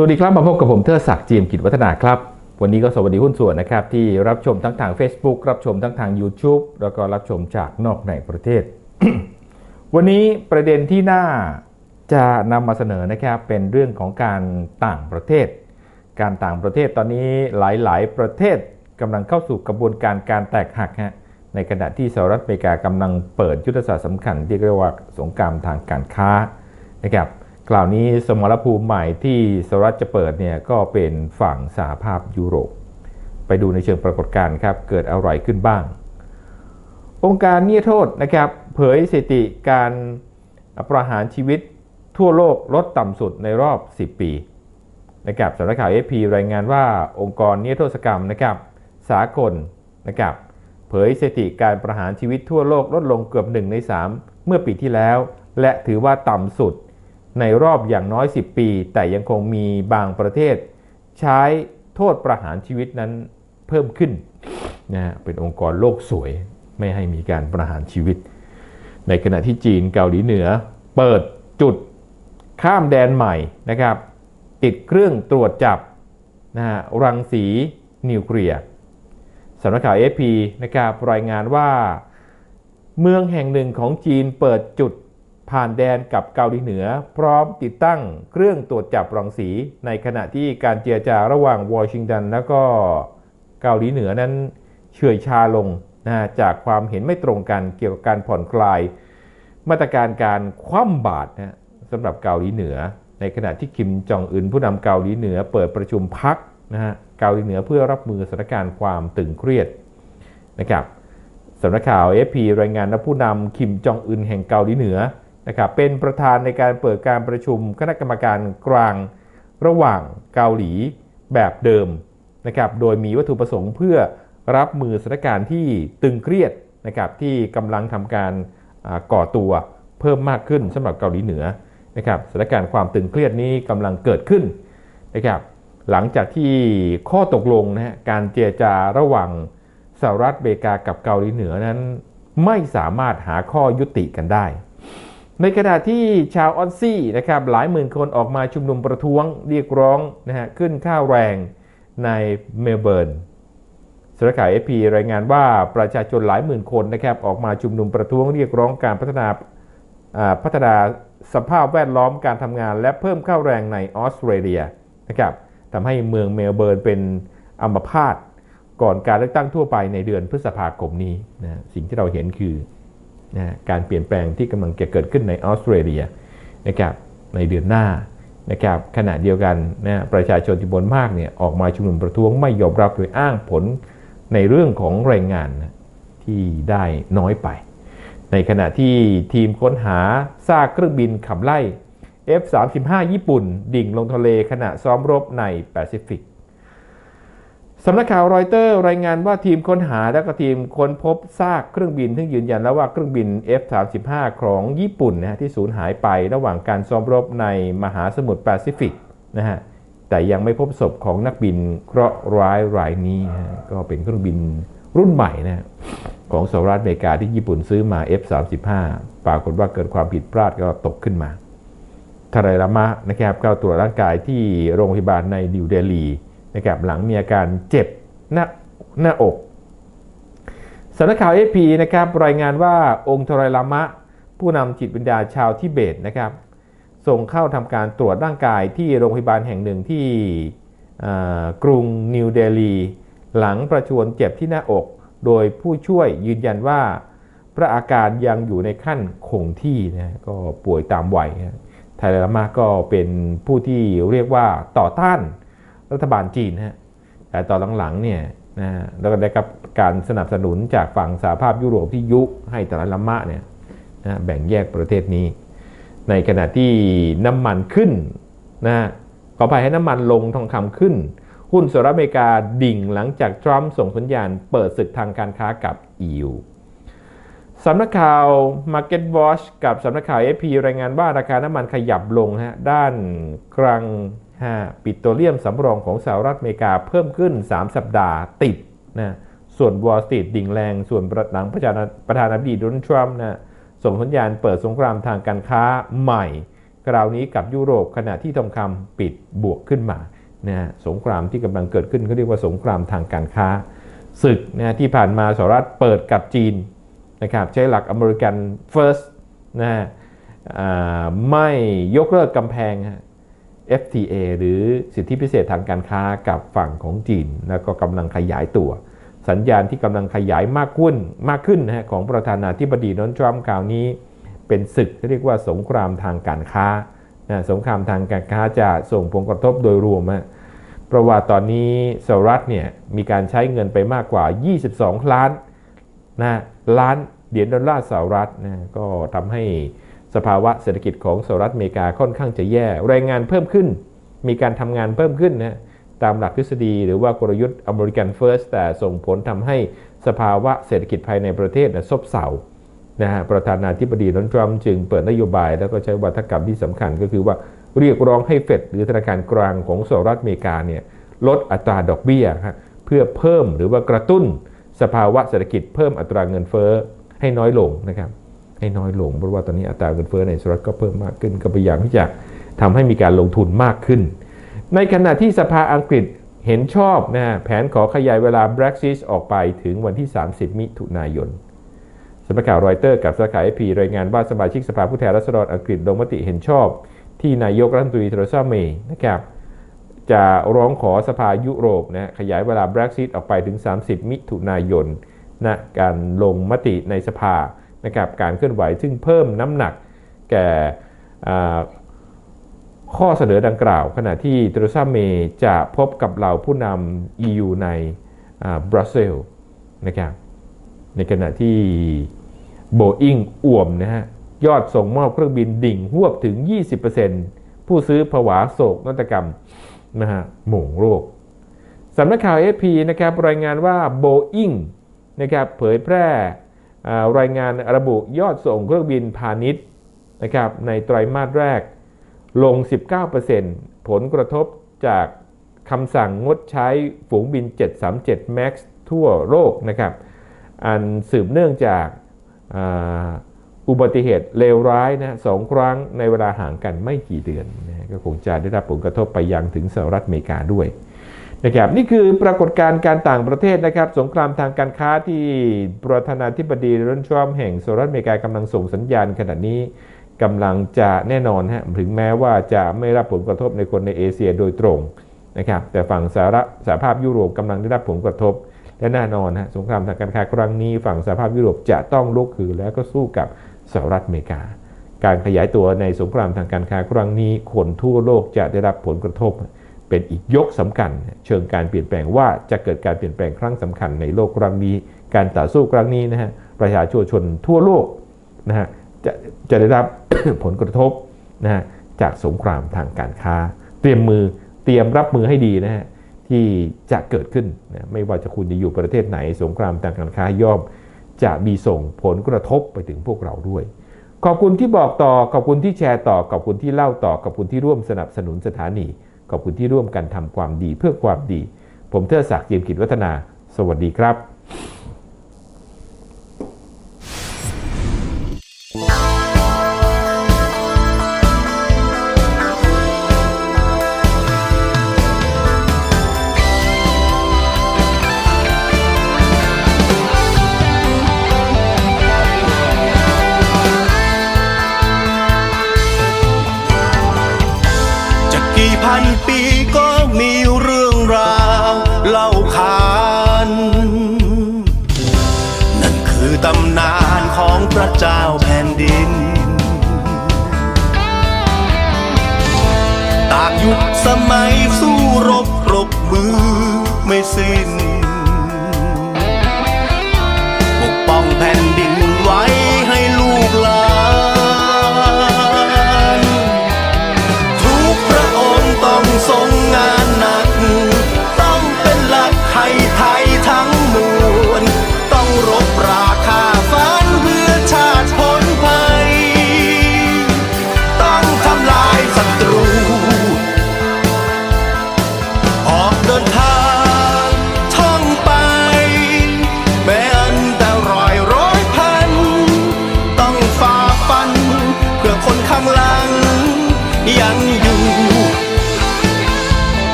สวัสดีครับ มาพบกับผมเทอศักดิ์จีมกิจวัฒนาครับ วันนี้ก็สวัสดีหุ้นส่วนนะครับ ที่รับชมทั้งทาง Facebook รับชมทั้งทาง YouTube แล้วก็รับชมจากนอกในประเทศ วันนี้ประเด็นที่น่าจะนำมาเสนอนะครับเป็นเรื่องของการต่างประเทศ การต่างประเทศตอนนี้หลายๆ ประเทศกำลังเข้าสู่กระบวนการการแตกหักฮะในขณะที่สหรัฐอเมริกากำลังเปิดยุทธศาสตร์สำคัญที่เรียกว่าสงครามทางการค้านะครับ กล่าวนี้สมรภูมิใหม่ที่สหรัฐจะเปิดเนี่ยก็เป็นฝั่งสหภาพยุโรป ไปดูในเชิงปรากฏการณ์ครับ เกิดอะไรขึ้นบ้าง องค์การนิรโทษนะครับ เผยสถิติการประหารชีวิตทั่วโลกลดต่ำสุดในรอบ 10 ปีนะครับสำนักข่าว FP รายงานว่าองค์กรนิรโทษกรรมนะครับสากลนะครับเผยสถิติการประหารชีวิตทั่วโลกลดลงเกือบ 1 ใน 3 เมื่อปีที่แล้ว และถือว่าต่ำสุด ในรอบอย่างน้อย 10 ปี แต่ยังคงมีบางประเทศ ใช้โทษประหารชีวิตนั้นเพิ่มขึ้นนะเป็นองค์กรโลกสวยไม่ให้มีการประหารชีวิต ในขณะที่จีนเกาหลีเหนือ เปิดจุดข้ามแดนใหม่นะครับ ติดเครื่องตรวจจับนะฮะรังสีนิวเคลียร์สำนักข่าว AP นะครับรายงานว่า เมืองแห่งหนึ่งของจีนเปิดจุด ผ่านแดนกับเกาหลีเหนือ พร้อมติดตั้งเครื่องตรวจจับรังสี ในขณะที่การเจรจาระหว่างวอชิงตันและก็เกาหลีเหนือนั้นเฉื่อยชาลงนะจากความเห็นไม่ตรงกันเกี่ยวกับการผ่อนคลาย มาตรการการคว่ำบาตรนะสำหรับเกาหลีเหนือ ในขณะที่คิมจองอึนผู้นำเกาหลีเหนือ เปิดประชุมพักนะฮะเกาหลีเหนือเพื่อรับมือสถานการณ์ความตึงเครียดนะครับสำนักข่าว AFP รายงานว่าผู้นำคิมจองอึนแห่งเกาหลีเหนือ นะครับเป็นประธานในการเปิดการประชุมคณะกรรมการกลางระหว่างเกาหลีแบบเดิมนะครับโดยมีวัตถุประสงค์เพื่อรับมือสถานการณ์ที่ตึงเครียดนะครับที่กำลังทำการก่อตัวเพิ่มมากขึ้นสำหรับเกาหลีเหนือนะครับสถานการณ์ความตึงเครียดนี้กำลังเกิดขึ้นนะครับหลังจากที่ข้อตกลงนะฮะการเจรจาระหว่างสหรัฐอเมริกากับเกาหลีเหนือนั้น ไม่สามารถหาข้อยุติกันได้ ในขณะที่ชาวออสซี่นะครับหลายหมื่นคนออกมาชุมนุมประท้วงเรียกร้องนะฮะขึ้นค่าแรงในเมลเบิร์นสารข่าวเอพีรายงานว่าประชาชนหลายหมื่นคนนะครับออกมาชุมนุมประท้วงเรียกร้องการพัฒนาพัฒนาสภาพแวดล้อมการทำงาน และเพิ่มค่าแรงในออสเตรเลียนะครับทำให้เมืองเมลเบิร์นเป็นอัมพาตก่อนการเลือกตั้งทั่วไปในเดือนพฤษภาคมนี้นะสิ่งที่เราเห็นคือ นะการเปลี่ยนแปลงที่กำลังจะเกิดขึ้นในออสเตรเลียนะครับในเดือนหน้านะครับขณะเดียวกันนะประชาชนจำนวนมากเนี่ยออกมาชุมนุมประท้วงไม่ยอมรับโดยอ้างผลในเรื่องของแรงงานนะที่ได้น้อยไป ในขณะที่ทีมค้นหาซากเครื่องบินขับไล่ F-35 ญี่ปุ่น ดิ่งลงทะเลขณะซ้อมรบในแปซิฟิก สำนักข่าวรอยเตอร์รายงานว่าทีมค้นหาและก็ทีมค้นพบซากเครื่องบินที่ยืนยันแล้วว่าเครื่องบิน F-35 ของญี่ปุ่นนะที่สูญหายไประหว่างการซ้อมรบในมหาสมุทรแปซิฟิกนะฮะแต่ยังไม่พบศพของนักบินเคราะห์ร้ายรายนี้นะก็เป็นเครื่องบินรุ่นใหม่นะของสหรัฐอเมริกาที่ญี่ปุ่นซื้อมา F-35 ปรากฏว่าเกิดความผิดพลาดก็ตกขึ้นมาทารายลามะนะครับเข้าตรวจร่างกายที่โรงพยาบาลในดิวเดลี นะครับหลังมีอาการเจ็บหน้าหน้าอกสำนักข่าวเอพีนะครับรายงานว่าองค์ทรายลามะ ผู้นำจิตวิญญาชาวทิเบตนะครับส่งเข้าทำการตรวจร่างกายที่โรงพยาบาลแห่งหนึ่งที่กรุงนิวเดลี หลังประชวรเจ็บที่หน้าอก โดยผู้ช่วยยืนยันว่า พระอาการยังอยู่ในขั้นคงที่นะก็ป่วยตามวัยไทยลามาก็เป็นผู้ที่เรียกว่าต่อต้าน รัฐบาลจีนฮะแต่ตอนหลังๆเนี่ยนะแล้วก็ได้กับการสนับสนุนจากฝั่งสหภาพยุโรปที่ยุให้ต่ละละมะเนี่ยนะแบ่งแยกประเทศนี้ ในขณะที่น้ำมันขึ้นนะขอภัยให้น้ำมันลงทองคำขึ้น หุ้นสหรัฐอเมริกาดิ่งหลังจากทรัมป์ส่งสัญญาณเปิดศึกทางการค้ากับ EU สำนักข่าว Market Watch กับสำนักข่าว AP รายงานว่าราคาน้ำมันขยับลงฮะด้านกลาง ปิโตรเลียมสำรองของสหรัฐอเมริกาเพิ่มขึ้น 3 สัปดาห์ติดนะส่วนวอลสตรีทดิ่งแรง ส่วนหลังประธานาธิบดีโดนัลด์ทรัมป์นะส่งสัญญาณเปิดสงครามทางการค้าใหม่ คราวนี้กับยุโรปขณะที่ทองคำปิดบวกขึ้นมานะสงครามที่กำลังเกิดขึ้นเขาเรียกว่าสงครามทางการค้าศึกนะที่ผ่านมาสหรัฐเปิดกับจีนนะครับใช้หลักอเมริกัน first นะไม่ยกเลิกกำแพงฮะ FTA หรือสิทธิพิเศษทางการค้ากับฝั่งของจีน แล้วก็กำลังขยายตัว สัญญาณที่กำลังขยายมากขึ้นมากขึ้นนะฮะของประธานาธิบดีโดนัลดทรัมป์คราวนี้ เป็นศึกที่เรียกว่าสงครามทางการค้านะสงครามทางการค้าจะส่งผลกระทบโดยรวมฮะเพราะว่าตอนนี้สหรัฐเนี่ยมีการใช้เงินไปมากกว่า 22 ล้านนะล้านเหรียญดอลลาร์สหรัฐนะก็ทำให้ สภาวะเศรษฐกิจของสหรัฐอเมริกาค่อนข้างจะแย่แรงงานเพิ่มขึ้น มีการทำงานเพิ่มขึ้นนะตามหลักทฤษฎีหรือว่ากลยุทธ์อเมริกันเฟิร์สแต่ส่งผลทำให้สภาวะเศรษฐกิจภายในประเทศนะซบเซานะฮะประธานาธิบดีโดนัลด์ทรัมป์จึงเปิดนโยบาย แล้วก็ใช้วัฒกรรมที่สำคัญก็คือว่าเรียกร้องให้เฟดหรือธนาคารกลางของสหรัฐอเมริกาเนี่ยลดอัตราดอกเบี้ยเพื่อเพิ่มหรือว่ากระตุ้นสภาวะเศรษฐกิจเพิ่มอัตราเงินเฟ้อให้น้อยลงนะครับ ให้น้อยลง เพราะว่าตอนนี้อัตราเงินเฟ้อในสหรัฐก็เพิ่มมากขึ้น ก็พยายามที่จะทำให้มีการลงทุนมากขึ้น ในขณะที่สภาอังกฤษเห็นชอบนะฮะแผนขอขยายเวลา Brexit ออกไปถึงวันที่ 30 มิถุนายนสำนักข่าวรอยเตอร์กับสาขาเอพีรายงานว่าสมาชิกสภาผู้แทนราษฎรอังกฤษลงมติเห็นชอบ ที่นายกรัฐมนตรีเทเรซาเมย์นะครับจะร้องขอสภายุโรปนะขยายเวลา Brexit ออกไปถึง 30 มิถุนายนนะการลงมติในสภา นะครับการเคลื่อนไหวซึ่งเพิ่มน้ำหนักแก่ข้อเสนอดังกล่าว ขณะที่เทเรซาเมย์จะพบกับเหล่าผู้นำ EU ในบรัสเซลส์นะครับในขณะที่โบอิงอ่วมนะฮะยอดส่งมอบเครื่องบินดิ่งหวบถึง 20%ผู้ซื้อผวาโศกนาฏกรรมนะฮะหม่งโรคสำนักข่าว AP นะครับรายงานว่าโบอิงนะครับเผยแพร่ รายงานระบุยอดส่งเครื่องบินพาณิชย์นะครับในไตรมาสแรกลง 19%ผลกระทบจากคำสั่งงดใช้ฝูงบิน 737 MAX ทั่วโลกนะครับ อันสืบเนื่องจากอาอุบัติเหตุเลวร้ายนะสองครั้งในเวลาห่างกันไม่กี่เดือนนะก็คงจะได้รับผลกระทบไปยังถึงสหรัฐอเมริกาด้วย นะครับนี่คือปรากฏการณ์การต่างประเทศนะครับ สงครามทางการค้าที่ประธานาธิบดีโดนัลด์ทรัมแห่งสหรัฐอเมริกากำลังส่งสัญญาณขณะนี้กำลังจะแน่นอนฮะถึงแม้ว่าจะไม่รับผลกระทบในคนในเอเชียโดยตรงนะครับแต่ฝั่งสหรัฐสหภาพยุโรปกำลังได้รับผลกระทบ และแน่นอนฮะสงครามทางการค้าครั้งนี้ ฝั่งสหภาพยุโรปจะต้องลุกคือแล้วก็สู้กับสหรัฐอเมริกา การขยายตัวในสงครามทางการค้าครั้งนี้คนทั่วโลกจะได้รับผลกระทบ เป็นอีกยกสำคัญ เชิงการเปลี่ยนแปลงว่าจะเกิดการเปลี่ยนแปลงครั้งสำคัญในโลกครั้งนี้ การต่อสู้ครั้งนี้นะฮะประชาชนทั่วโลกนะฮะจะจะได้รับผลกระทบนะฮะจากสงครามทางการค้า เตรียมมือเตรียมรับมือให้ดีนะฮะที่จะเกิดขึ้นนะไม่ว่าจะคุณจะอยู่ประเทศไหน สงครามทางการค้าย่อมจะมีส่งผลกระทบไปถึงพวกเราด้วย ขอบคุณที่บอกต่อขอบคุณที่แชร์ต่อขอบคุณที่เล่าต่อขอบคุณที่ร่วมสนับสนุนสถานี ขอบคุณที่ร่วมกันทำความดีเพื่อความดี ผมเทอศักดิ์เจียมกิจวัฒนา สวัสดีครับ สมัย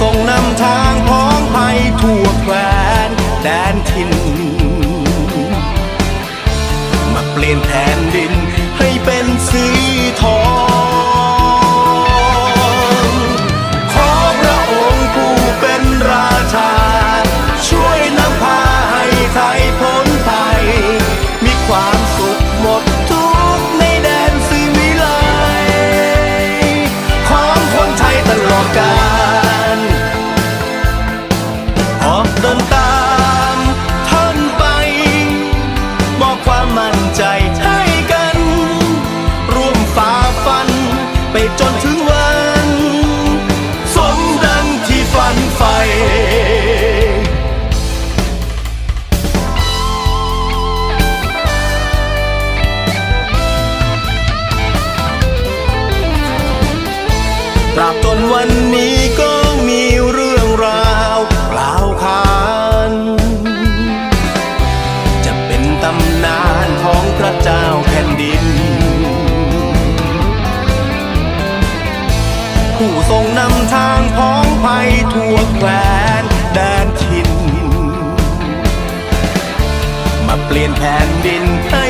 ทรงนำทางพ้องภัยทั่วแคว้นแดนทิน มาเปลี่ยนแผนดิน ผู้ทรงนำทางพ้องไปทั่วแคว้นแดนทิน มาเปลี่ยนแผ่นดินให้